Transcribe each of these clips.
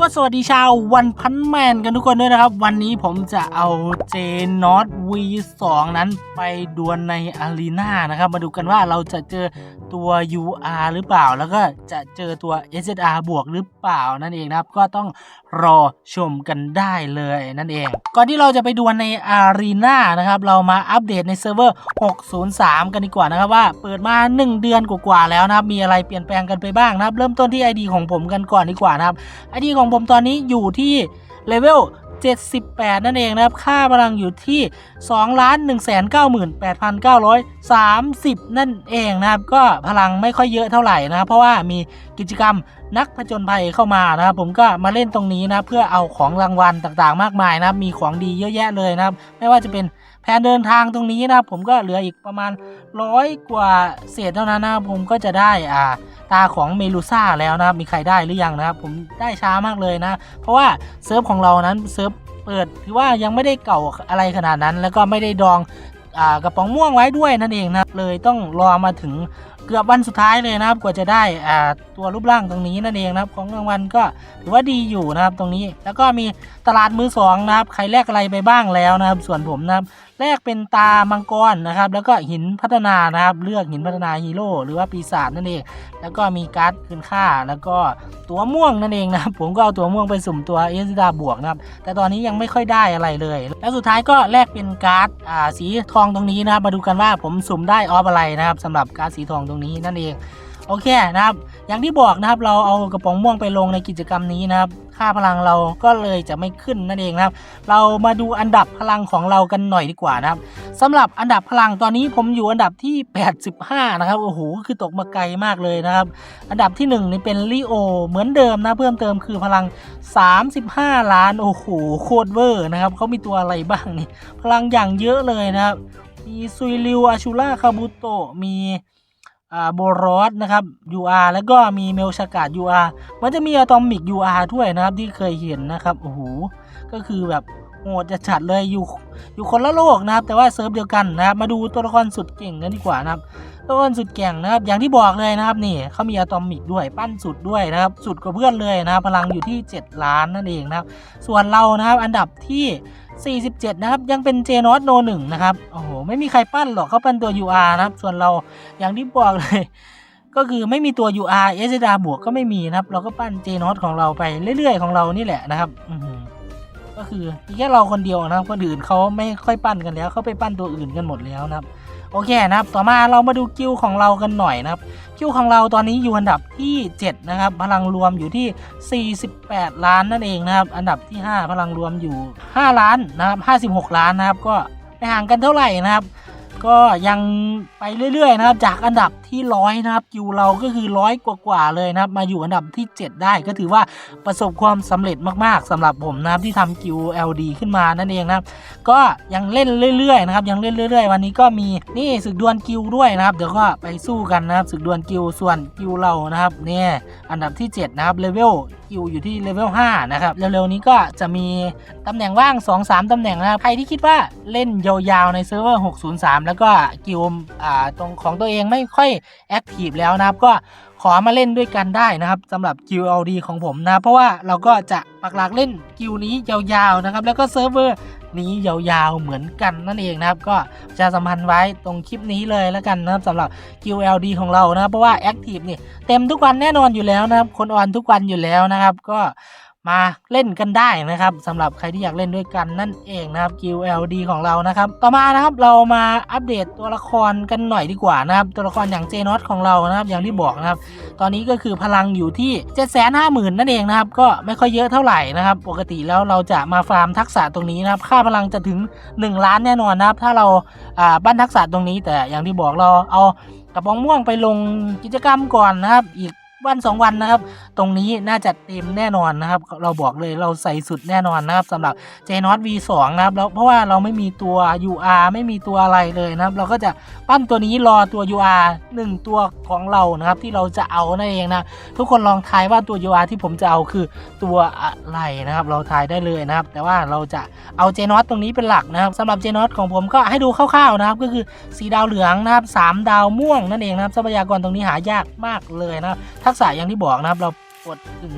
ก็สวัสดีชาววันพันแมนกันทุกคนด้วยนะครับ วันนี้ผมจะเอาเจนอต V2 นั้นไปดวลในอารีนานะครับ มาดูกันว่าเราจะเจอตัว UR หรือเปล่า แล้วก็จะเจอตัว SSR บวกหรือเปล่านั่นเองนะครับ ก็ต้อง รอชมกันได้เลยนั่นเอง ก่อนที่เราจะไปดวลในอารีนานะครับ เรามาอัปเดตในเซิร์ฟเวอร์ 603 กันดีกว่านะครับว่าเปิดมา 1 เดือนกว่าๆแล้วนะครับ มีอะไรเปลี่ยนแปลงกันไปบ้างนะครับ เริ่มต้นที่ ID ของผมกันก่อนดีกว่านะครับ ID ของผมตอนนี้อยู่ที่เลเวล 78 นั่นเองนะครับ ค่าพลังอยู่ที่ 2 1 9 8 9 3 0 นั่นเองนะครับ ก็พลังไม่ค่อยเยอะเท่าไหร่นะครับ เพราะว่ามีกิจกรรมนักผจญภัยเข้ามานะครับผมก็มาเล่นตรงนี้นะเพื่อเอาของรางวัลต่างๆ มากมายนะครับมีของดีเยอะแยะเลยนะครับไม่ว่าจะเป็นแผนเดินทางตรงนี้นะครับผมก็เหลืออีกประมาณร้อยกว่าเศษเท่านั้นนะครับผมก็จะได้อ่า ตาของเมลูซ่าแล้วนะครับ มีใครได้หรือยังนะครับ ผมได้ช้ามากเลยนะ เพราะว่าเซิร์ฟของเรานั้นเซิร์ฟเปิดถือว่ายังไม่ได้เก่าอะไรขนาดนั้น แล้วก็ไม่ได้ดองอกระป๋องม่วงไว้ด้วยนั่นเองนะเลยต้องรอมาถึงเกือบวันสุดท้ายเลยนะครับ กว่าจะได้ตัวรูปร่างตรงนี้นั่นเองนะครับ ของรางวัลก็ถือว่าดีอยู่นะครับตรงนี้ แล้วก็มีตลาดมือสองนะครับ ใครแลกอะไรไปบ้างแล้วนะครับ ส่วนผมนะครับแรกเป็นตามังกรนะครับ แล้วก็หินพัฒนานะครับ เลือกหินพัฒนาฮีโร่หรือว่าปีศาจนั่นเอง แล้วก็มีการ์ดคืนค่า แล้วก็ตัวม่วงนั่นเองนะครับผมก็เอาตัวม่วงไปสุ่มตัวเอสดาบวกนะครับ แต่ตอนนี้ยังไม่ค่อยได้อะไรเลย แล้วสุดท้ายก็แลกเป็นการ์ดอ่าสีทองตรงนี้นะครับมาดูกันว่าผมสุ่มได้ออฟอะไรนะครับสำหรับการ์ดสีทองตรงนี้นั่นเองโอเคนะครับ อย่างที่บอกนะครับ เราเอากระป๋องม่วงไปลงในกิจกรรมนี้นะครับค่าพลังเราก็เลยจะไม่ขึ้นนั่นเองนะครับ เรามาดูอันดับพลังของเรากันหน่อยดีกว่านะครับสำหรับอันดับพลังตอนนี้ผมอยู่อันดับที่ 85 นะครับโอ้โหคือตกมาไกลมากเลยนะครับ อันดับที่1นี่เป็นลิโอเหมือนเดิมนะเพิ่มเติมคือพลัง 35 ล้านโอ้โหโคตรเวอร์นะครับเขามีตัวอะไรบ้างนี่พลังอย่างเยอะเลยนะครับมีซุยริวอาชูล่าคาบุโตะมี โบรอสนะครับ UR แล้วก็มีเมลชากาด UR มันจะมีอะตอมิก UR ด้วยนะครับที่เคยเห็นนะครับโอ้โหก็คือแบบโหดจะจัดเลยอยู่อยู่คนละโลกนะครับ แต่ว่าเซิร์ฟเดียวกันนะครับ มาดูตัวละครสุดเก่งกันดีกว่านะครับตัวละครสุดเก่งนะครับ อย่างที่บอกเลยนะครับนี่เขามีอะตอมิกด้วยปั้นสุดด้วยนะครับ สุดกว่าเพื่อนเลยนะครับพลังอยู่ที่ 7 ล้านนั่นเองนะครับ ส่วนเรานะครับอันดับที่ 47 นะครับ ยังเป็นเจนอตโนหนึ่งนะครับ โอ้โห ไม่มีใครปั้นหรอกเขาปั้นตัว UR นะครับ ส่วนเราอย่างที่บอกเลย ก็คือไม่มีตัว UR s d r บวกก็ไม่มีนะครับ เราก็ปั้นเจนอตของเราไปเรื่อยๆ ของเรานี่แหละนะครับอื ก็คือแค่เราคนเดียวนะครับคนอื่นเขาไม่ค่อยปั้นกันแล้วเขาไปปั้นตัวอื่นกันหมดแล้วนะครับ โอเคนะครับ ต่อมาเรามาดูกิวของเรากันหน่อยนะครับคิวของเราตอนนี้อยู่อันดับที่ 7 นะครับ พลังรวมอยู่ที่ 48 ล้านนั่นเองนะครับ อันดับที่ 5 พลังรวมอยู่ 5 ล้านนะครับ 56 ล้านนะครับ ก็ไม่ห่างกันเท่าไหร่นะครับ ก็ยังไปเรื่อยๆนะครับ จากอันดับที่ร้อยนะครับคิวเราก็คือร้อยกว่าๆเลยนะครับ มาอยู่อันดับที่ 7 ได้ก็ถือว่าประสบความสำเร็จมากๆสำหรับผมนะครับที่ทำคิว LD ขึ้นมานั่นเองนะครับ ก็ยังเล่นเรื่อยๆนะครับยังเล่นเรื่อยๆ วันนี้ก็มีนี่ศึกดวลกิลด์ด้วยนะครับเดี๋ยวก็ไปสู้กันนะครับศึกดวลกิลด์ส่วนกิลด์เรานะครับเนี่ยอันดับที่ 7 นะครับเลเวล กิลอยู่ที่เลเวล5นะครับ เร็วๆนี้ก็จะมีตำแหน่งว่าง 2-3 ตำแหน่งนะครับ ใครที่คิดว่าเล่นยาวๆในเซิร์ฟเวอร์ 603 แล้วก็กิลด์อ่าตรงของตัวเองไม่ค่อยแอคทีฟแล้วนะครับ ก็ขอมาเล่นด้วยกันได้นะครับสำหรับ QLD ของผมนะ เพราะว่าเราก็จะปักหลักเล่นกิลนี้ยาวๆนะครับ แล้วก็เซิร์ฟเวอร์ นี้ยาวๆเหมือนกันนั่นเองนะครับ ก็จะสัมพันธ์ไว้ตรงคลิปนี้เลยแล้วกันนะครับสำหรับ QLD ของเรานะครับเพราะว่า Active นี่เต็มทุกวันแน่นอนอยู่แล้วนะครับคนออนทุกวันอยู่แล้วนะครับ ก็ มาเล่นกันได้นะครับสำหรับใครที่อยากเล่นด้วยกันนั่นเองนะครับ QLD ของเรานะครับ ต่อมานะครับเรามาอัปเดตตัวละครกันหน่อยดีกว่านะครับ ตัวละครอย่างเจนอตของเรานะครับ อย่างที่บอกนะครับ ตอนนี้ก็คือพลังอยู่ที่ 7 5 0 0 0 0นั่นเองนะครับ ก็ไม่ค่อยเยอะเท่าไหร่นะครับ ปกติแล้วเราจะมาฟาร์มทักษะตรงนี้นะครับ ค่าพลังจะถึง 1 ล้านแน่นอนนะครับ ถ้าเราอ่าปั้นทักษะตรงนี้แต่อย่างที่บอกเราเอากระป๋องม่วงไปลงกิจกรรมก่อนนะครับอีก วันสองวันนะครับ ตรงนี้น่าจะเต็มแน่นอนนะครับ เราบอกเลยเราใส่สุดแน่นอนนะครับสำหรับ j n o t V2 นะครับแล้วเพราะว่าเราไม่มีตัว UR ไม่มีตัวอะไรเลยนะครับ เราก็จะปั้นตัวนี้รอตัว UR 1 ตัวของเรานะครับ ที่เราจะเอานั่นเองนะทุกคนลองทายว่าตัว UR ที่ผมจะเอาคือตัวอะไรนะครับ เราทายได้เลยนะครับ แต่ว่าเราจะเอา j n o t ตรงนี้เป็นหลักนะครับสำหรับ j n o t ของผมก็ให้ดูคร่าวๆนะครับ ก็คือสีดาวเหลืองนะครับสามดาวม่วงนั่นเองนะครับทรัพยากรตรงนี้หายากมากเลยนะครับทักษะอย่างที่บอกนะครับ เรากดถึง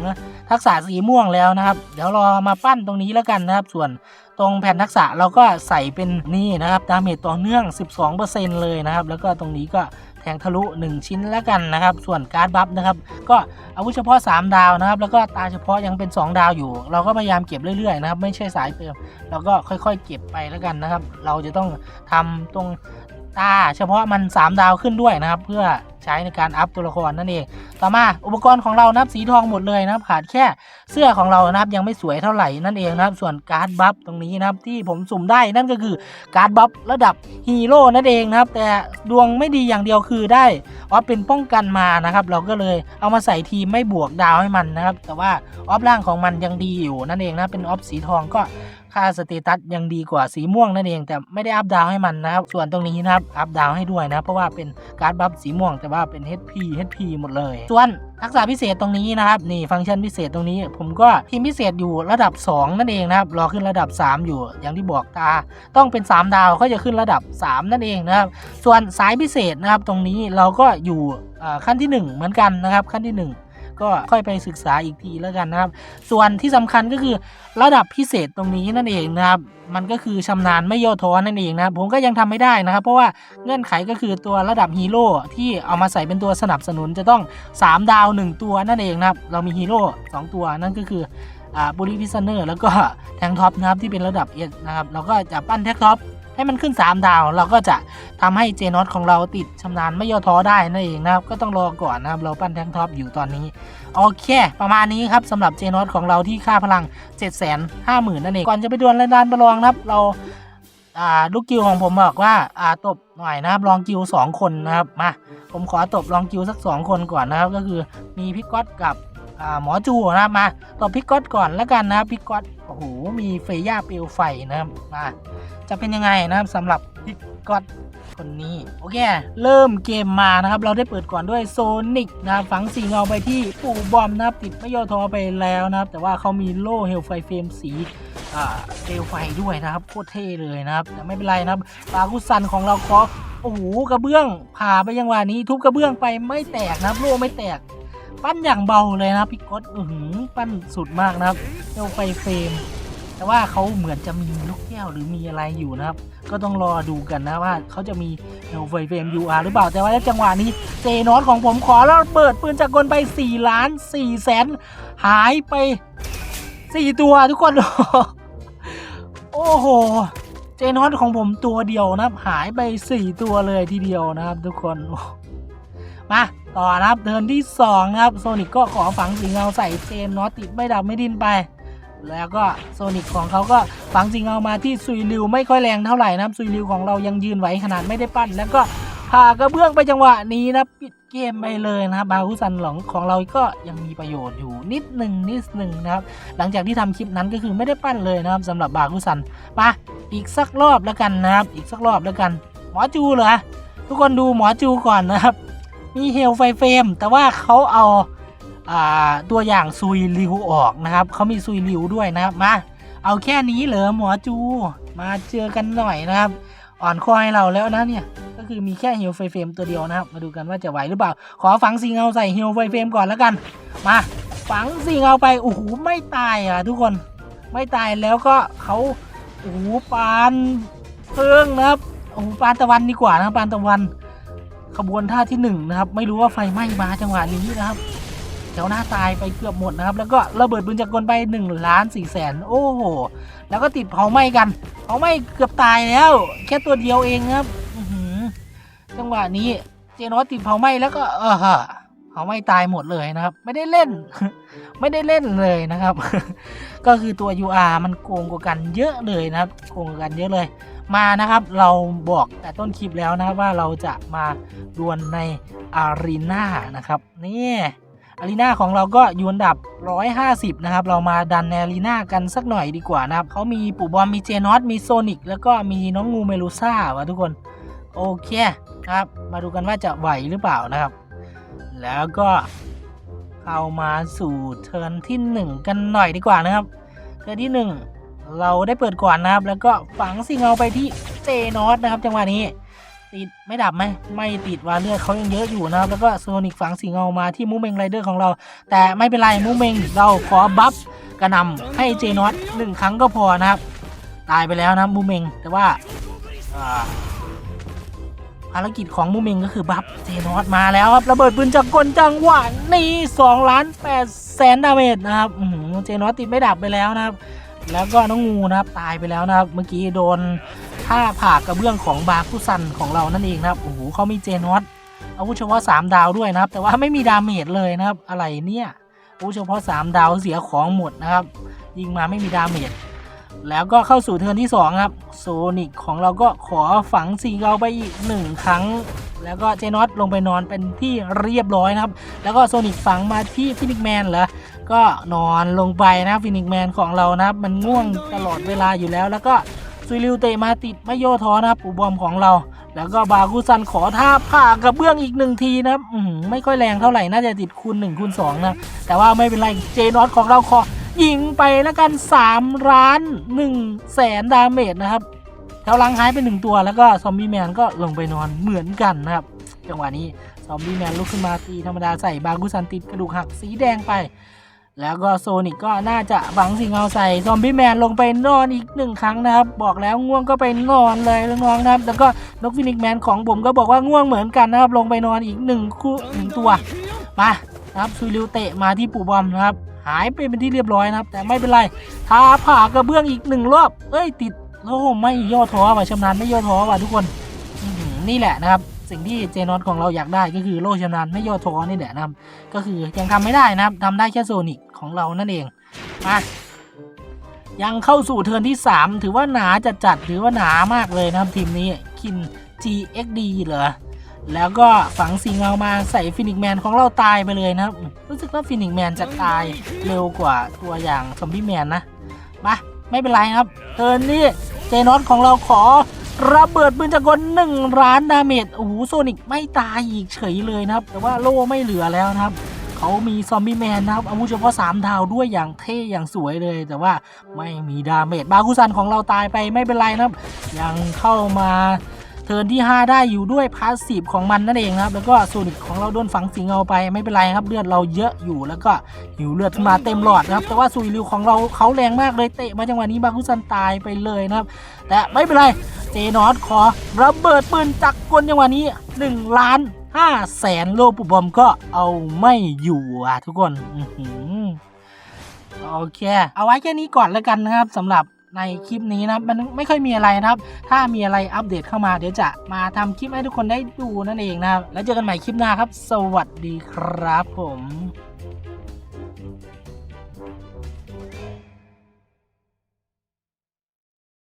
ทักษะสีม่วงแล้วนะครับ เดี๋ยวรอมาปั้นตรงนี้แล้วกันนะครับ ส่วนตรงแผ่นทักษะเราก็ใส่เป็นนี่นะครับดาเมจต่อเนื่อง 12%เลยนะครับ แล้วก็ตรงนี้ก็แทงทะลุ 1 ชิ้นแล้วกันนะครับ ส่วนการ์ดบัฟนะครับ ก็อาวุธเฉพาะ 3 ดาวนะครับ แล้วก็ตาเฉพาะยังเป็น 2 ดาวอยู่ เราก็พยายามเก็บเรื่อยๆนะครับ ไม่ใช่สายเติมเราก็ค่อยๆ เก็บไปแล้วกันนะครับ เราจะต้องทำตรงตาเฉพาะมัน 3 ดาวขึ้นด้วยนะครับ เพื่อ ใช้ในการอัพตัวละครนั่นเอง ต่อมาอุปกรณ์ของเรานะครับสีทองหมดเลยนะครับขาดแค่เสื้อของเรานะครับยังไม่สวยเท่าไหร่นั่นเองนะครับส่วนการ์ดบัฟตรงนี้นะครับที่ผมสุ่มได้นั่นก็คือการ์ดบัฟระดับฮีโร่นั่นเองนะครับแต่ดวงไม่ดีอย่างเดียวคือได้ออฟเป็นป้องกันมานะครับเราก็เลยเอามาใส่ทีมไม่บวกดาวให้มันนะครับแต่ว่าออฟล่างของมันยังดีอยู่นั่นเองนะเป็นออฟสีทองก็ ค่าสเตตัสยังดีกว่าสีม่วงนั่นเอง แต่ไม่ได้อัพดาวให้มันนะครับ ส่วนตรงนี้นะครับอัพดาวให้ด้วยนะ เพราะว่าเป็นการ์ดบัฟสีม่วงแต่ว่าเป็น HP HP หมดเลย ส่วนทักษะพิเศษตรงนี้นะครับนี่ฟังก์ชันพิเศษตรงนี้ ผมก็ทีมพิเศษอยู่ระดับ 2 นั่นเองนะครับรอขึ้นระดับ 3 อยู่ อย่างที่บอกตา ต้องเป็น 3 ดาวก็จะขึ้นระดับ 3 นั่นเองนะครับ ส่วนสายพิเศษนะครับตรงนี้เราก็อยู่ขั้นที่ 1 เหมือนกันนะครับขั้นที่ 1 ก็ค่อยไปศึกษาอีกทีแล้วกันนะครับ ส่วนที่สำคัญก็คือระดับพิเศษตรงนี้นั่นเองนะครับ มันก็คือชำนาญไม่ย่อท้อนั่นเองนะครับผมก็ยังทำไม่ได้นะครับ เพราะว่าเงื่อนไขก็คือตัวระดับฮีโร่ที่เอามาใส่เป็นตัวสนับสนุนจะต้อง 3 ดาว 1 ตัวนั่นเองนะครับ เรามีฮีโร่2ตัวนั่นก็คืออ่าบุรีพิซเนอร์แล้วก็แทงท็อปนะครับที่เป็นระดับเอสนะครับเราก็จะปั้นแท็กท็อป ให้มันขึ้น 3 ดาว เราก็จะทำให้เจนอตของเราติดชำนาญไม่ย่อท้อได้นั่นเองนะครับ ก็ต้องรอก่อนนะครับ เราปั้นแทงท็อปอยู่ตอนนี้ โอเค ประมาณนี้ครับสำหรับเจนอตของเราที่ค่าพลัง 7 5 0 0 0 0นั่นเอง ก่อนจะไปดวลรายดานประลองนะครับ เราลูกกิวของผมบอกว่าอ่าตบหน่อยนะครับลองกิวสองคนนะครับมาผมขอตบลองกิวสักสองคนก่อนนะครับ ก็คือมีพิกก๊อตกับหมอจูนะครับมาตบพิกก๊อตก่อนแล้วกันนะพิกก๊อตโอ้โหมีเฟย่าเปลวไฟนะครับมา จะเป็นยังไงนะครับสำหรับพิกก๊อตคนนี้ โอเค เริ่มเกมมานะครับ เราได้เปิดก่อนด้วยโซนิกนะครับฝังสีเงาไปที่ปู่บอมนะครับติดไม่ย่อท้อไปแล้วนะครับ แต่ว่าเขามีโล่เฮลไฟเฟรมสีอ่าเปลวไฟด้วยนะครับโคตรเท่เลยนะครับแต่ไม่เป็นไรนะครับปากุสันของเราขอโอ้โหกระเบื้องผ่าไปยังวานี้ ทุบกระเบื้องไปไม่แตกนะครับโล่ไม่แตก ปั้นอย่างเบาเลยนะพี่ก๊อตอือหือปั้นสุดมากนะครับเฮลไฟเฟรม แต่ว่าเขาเหมือนจะมีลูกแก้วหรือมีอะไรอยู่นะครับ ก็ต้องรอดูกันนะว่าเขาจะมีเฮลไฟเฟรม UR หรือเปล่า แต่ว่าจังหวะนี้เจนอตของผมขอแล้วเปิดปืนจากกลไป4ล้าน4แสนหายไป 4 ตัวทุกคน โอ้โห เจนอตของผมตัวเดียวนะครับ หายไป 4 ตัวเลยทีเดียวนะครับทุกคนมาต่อนะครับเทินที่2นะครับโซนิกก็ขอฝังสีเงาใส่เจนนอตติดไม่ดับไม่ดิ้นไป แล้วก็โซนิกของเขาก็ฝังสิงเอามาที่ซุยริวไม่ค่อยแรงเท่าไหร่นะครับซุยริวของเรายังยืนไหวขนาดไม่ได้ปั้น แล้วก็ผ่ากระเบื้องไปจังหวะนี้นะปิดเกมไปเลยนะครับบาฮุซันหลงของเราก็ยังมีประโยชน์อยู่นิดหนึ่งนิดหนึ่งนะครับ หลังจากที่ทำคลิปนั้นก็คือไม่ได้ปั้นเลยนะครับสำหรับบาฮุซันมาอีกสักรอบแล้วกันนะครับ อีกสักรอบแล้วกัน หมอจูเหรอทุกคนดูหมอจูก่อนนะครับ มีเฮลไฟเฟรมแต่ว่าเขาเอา ตัวอย่างซุยริวออกนะครับเขามีซุยริวด้วยนะครับมาเอาแค่นี้เหรอหมอจู มาเจอกันหน่อยนะครับ อ่อนคอให้เราแล้วนะเนี่ยก็คือมีแค่เฮลไฟเฟมตัวเดียวนะครับ มาดูกันว่าจะไหวหรือเปล่า ขอฝังสีเงาใส่เฮลไฟเฟมก่อนแล้วกัน มาฝังสีเงาไปโอ้โหไม่ตายอะทุกคนไม่ตายแล้วก็เขาโอ้โหปานเพิงนะครับโอ้โหปานตะวันดีกว่านะปานตะวัน ขบวนท่าที่หนึ่งนะครับ ไม่รู้ว่าไฟไหม้มาจังหวะนี้นะครับ แถวหน้าตายไปเกือบหมดนะครับ แล้วก็ระเบิดปืนจากกลไป1ล้าน4แสนโอ้โห แล้วก็ติดเผาไหม้กันเผาไหม้เกือบตายแล้ว แค่ตัวเดียวเองครับจังหวะนี้เจนอสติดเผาไหม้แล้วก็เออฮะเผาไหม้ตายหมดเลยนะครับ ไม่ได้เล่น ไม่ได้เล่นเลยนะครับ ก็คือตัว UR มันโกงกว่ากันเยอะเลยนะครับ โกงกว่ากันเยอะเลย มานะครับ เราบอกแต่ต้นคลิปแล้วนะครับว่าเราจะมาดวลในอารีนานะครับ นี่ อารีนาของเราก็อยูอันดับ 150 นะครับ เรามาดันในอารีนากันสักหน่อยดีกว่านะครับเขามีปู่บอมมีเจนอสมีโซนิกแล้วก็มีน้องงูเมลูซ่าวะทุกคน โอเคครับ มาดูกันว่าจะไหวหรือเปล่านะครับ แล้วก็เข้ามาสู่เทิร์นที่ 1 กันหน่อยดีกว่านะครับ เทิร์นที่ 1 เราได้เปิดก่อนนะครับ แล้วก็ฝังสิงเอาไปที่เจนอสนะครับ จังหวะนี้ ติดไม่ดับไหมไม่ติดว่าเลือดเขายังเยอะอยู่นะครับ แล้วก็โซนิกฝังสีเงามาที่มูเมงไรเดอร์ของเรา แต่ไม่เป็นไรมูเมงเราขอบัฟกระนำให้เจนอตหนึ่งครั้งก็พอนะครับ ตายไปแล้วนะมูเมงแต่ว่าภารกิจของมูเมงก็คือบัฟเจนอตมาแล้วครับระเบิดปืนจากกลจังหวะนี้2ล้าน8แสนดาเมจนะครับเจนอตติดไม่ดับไปแล้วนะครับ แล้วก็น้องงูนะครับตายไปแล้วนะครับ เมื่อกี้โดน ท่าผ่ากระเบื้องของบาคุซันของเรานั่นเองนะครับโอ้โหเขามีเจนอตอาวุธเฉพาะ3ดาวด้วยนะครับ แต่ว่าไม่มีดาเมจเลยนะครับอะไรเนี่ยอาวุธเฉพาะ3ดาวเสียของหมดนะครับ ยิงมาไม่มีดาเมจแล้วก็เข้าสู่เทิร์นที่2ครับโซนิกของเราก็ขอฝังสีเกาไปอีก 1 ครั้ง แล้วก็เจนอตลงไปนอนเป็นที่เรียบร้อยนะครับ แล้วก็โซนิกฝังมาที่ฟินิกแมนเหรอก็นอนลงไปนะฟินิกแมนของเรานะครับ มันง่วงตลอดเวลาอยู่แล้วแล้วก็ ซุยริวเตะมาติดไม่โยท้อนะครับปูบอมของเรา แล้วก็บาคุซันขอท่าผ่ากระเบื้องอีกหนึ่งทีนะครับไม่ค่อยแรงเท่าไหร่น่าจะติดคูณ1คูณ2นะแต่ว่าไม่เป็นไรเจนอตของเราขอยิงไปแล้วกัน 3 ล้าน1แสนดาเมจนะครับแถวหลังหายไปหนึ่งตัวแล้วก็ซอมบี้แมนก็ลงไปนอนเหมือนกันนะครับจังหวะนี้ซอมบี้แมนลุกขึ้นมาตีธรรมดาใส่บาคุซันติดกระดูกหักสีแดงไป แล้วก็โซนิกก็น่าจะบังสิงเอาใส่ซอมบี้แมนลงไปนอนอีกหนึ่งครั้งนะครับ บอกแล้วง่วงก็ไปนอนเลยน้องนะครับ แล้วก็นกฟินิกแมนของผมก็บอกว่าง่วงเหมือนกันนะครับ ลงไปนอนอีกหนึ่งคู่หนึ่งตัวมานะครับซุยริวเตะมาที่ปูบอมนะครับ หายไปเป็นที่เรียบร้อยนะครับ แต่ไม่เป็นไรทาผ่ากระเบื้องอีกหนึ่งรอบเอ้ยติดโอ้ไม่ย่อท้อว่ะชำนาญไม่ย่อท้อว่ะทุกคนนี่แหละนะครับ สิ่งที่เจนอตของเราอยากได้ก็คือโลชำนาญไม่ย่อท้อนี่แหละนะครับ ก็คือยังทำไม่ได้นะครับทำได้แค่โซนิกของเรานั่นเองมายังเข้าสู่เทิร์นที่ 3 ถือว่าหนาจัดจัดถือว่าหนามากเลยนะครับทีมนี้คิน GXD เหรอแล้วก็ฝังสีเงามาใส่ฟินิกแมนของเราตายไปเลยนะครับ รู้สึกว่าฟินิกแมนจะตายเร็วกว่าตัวอย่างซอมบี้แมนนะมาไม่เป็นไรครับ เทิร์นนี้เจนอตของเราขอ ระเบิดปืนจักรหนึ่งล้านดาเมจโอ้โหโซนิกไม่ตายอีกเฉยเลยนะครับ แต่ว่าโล่ไม่เหลือแล้วนะครับเขามีซอมบี้แมนนะครับอาวุธเฉพาะ3ดาวด้วยอย่างเท่อย่างสวยเลย แต่ว่าไม่มีดาเมจบาคุซันของเราตายไปไม่เป็นไรนะครับ ยังเข้ามา เทิร์นที่ 5 ได้อยู่ด้วยพาสซีฟของมันนั่นเองนะครับ แล้วก็โซนิกของเราโดนฝังสิงเอาไปไม่เป็นไรครับเลือดเราเยอะอยู่แล้วก็หิวเลือดมาเต็มหลอดนะครับ แต่ว่าซุยริวของเราเขาแรงมากเลยเตะมาจังหวะนี้บาคุซันตายไปเลยนะครับ แต่ไม่เป็นไรเจนอตขอระเบิดปืนจักรกลจังหวะนี้ 1 ล้าน5แสนโลปุบอมก็เอาไม่อยู่อะทุกคนโอเค เอาไว้แค่นี้ก่อนแล้วกันนะครับสำหรับ ในคลิปนี้นะครับ มันไม่ค่อยมีอะไรนะครับ ถ้ามีอะไรอัปเดตเข้ามาเดี๋ยวจะมาทำคลิปให้ทุกคนได้ดูนั่นเองนะครับ แล้วเจอกันใหม่คลิปหน้าครับ สวัสดีครับผม